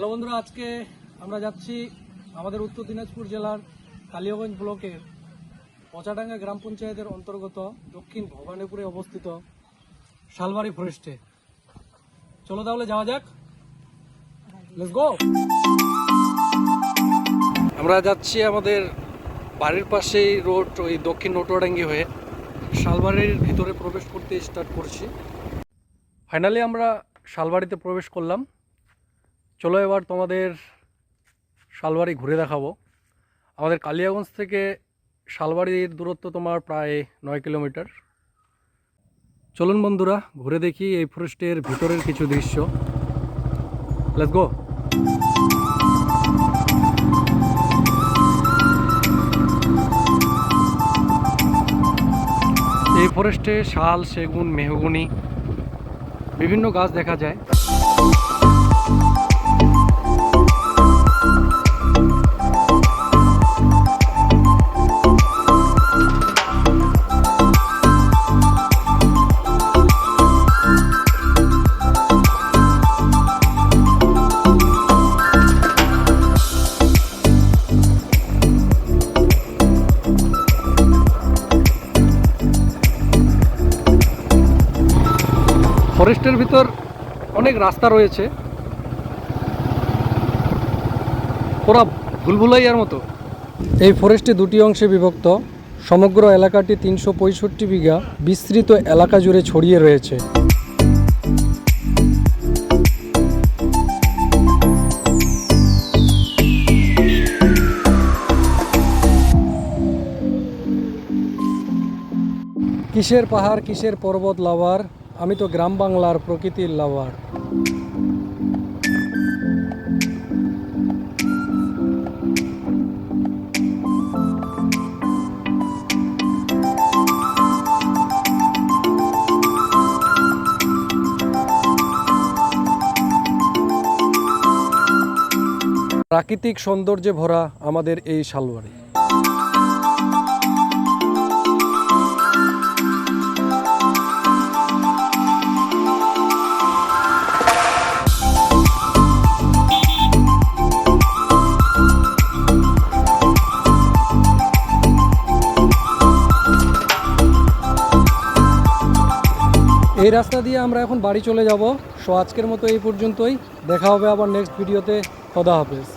Hello বন্ধুরা, আজকে আমরা যাচ্ছি আমাদের উত্তর দিনাজপুর জেলার কালিয়াগঞ্জ ব্লকের পচাডাঙ্গা গ্রাম পঞ্চায়েতের অন্তর্গত দক্ষিণ ভবানীপুরে অবস্থিত শালবাড়ি ফরেস্টে চলো তাহলে যাওয়া যাক। লেটস গো আমরা যাচ্ছি আমাদের বাড়ির পাশেই রোড ওই দক্ষিণ নটুয়াডাঙ্গি হয়ে। শালবাড়ির ভিতরে প্রবেশ করতে স্টার্ট করছি। ফাইনালি আমরা শালবাড়িতে প্রবেশ করলাম। চলো এবার তোমাদের শালবাড়ি ঘুরে দেখাবো। আমাদের কালিয়াগঞ্জ থেকে শালবাড়ির দূরত্ব তোমার প্রায় নয় কিলোমিটার। চলুন বন্ধুরা, ঘুরে দেখি এই ফরেস্টের ভিতরের কিছু দৃশ্য। লেটস গো এই ফরেস্টে শাল, সেগুন, মেহগুনি, বিভিন্ন গাছ দেখা যায়। ফরেস্টের ভিতর অনেক রাস্তা রয়েছে। পুরা ভুলভুলাইয়ার মতো। এই ফরেস্টে দুটি অংশে বিভক্ত। সমগ্র এলাকাটি তিনশো পঁয়ষট্টি বিঘা বিস্তৃত এলাকা জুড়ে ছড়িয়ে রয়েছে। কিসের পাহাড়, কিসের পর্বত লাভার আমি তো গ্রাম বাংলার প্রকৃতির লাভার। প্রাকৃতিক সৌন্দর্যে ভরা আমাদের এই শালবাড়ি এই রাস্তা দিয়ে আমরা এখন বাড়ি চলে যাব। সো আজকের মতো এই পর্যন্তই। দেখা হবে আবার নেক্সট ভিডিওতে খোদা হাফেজ।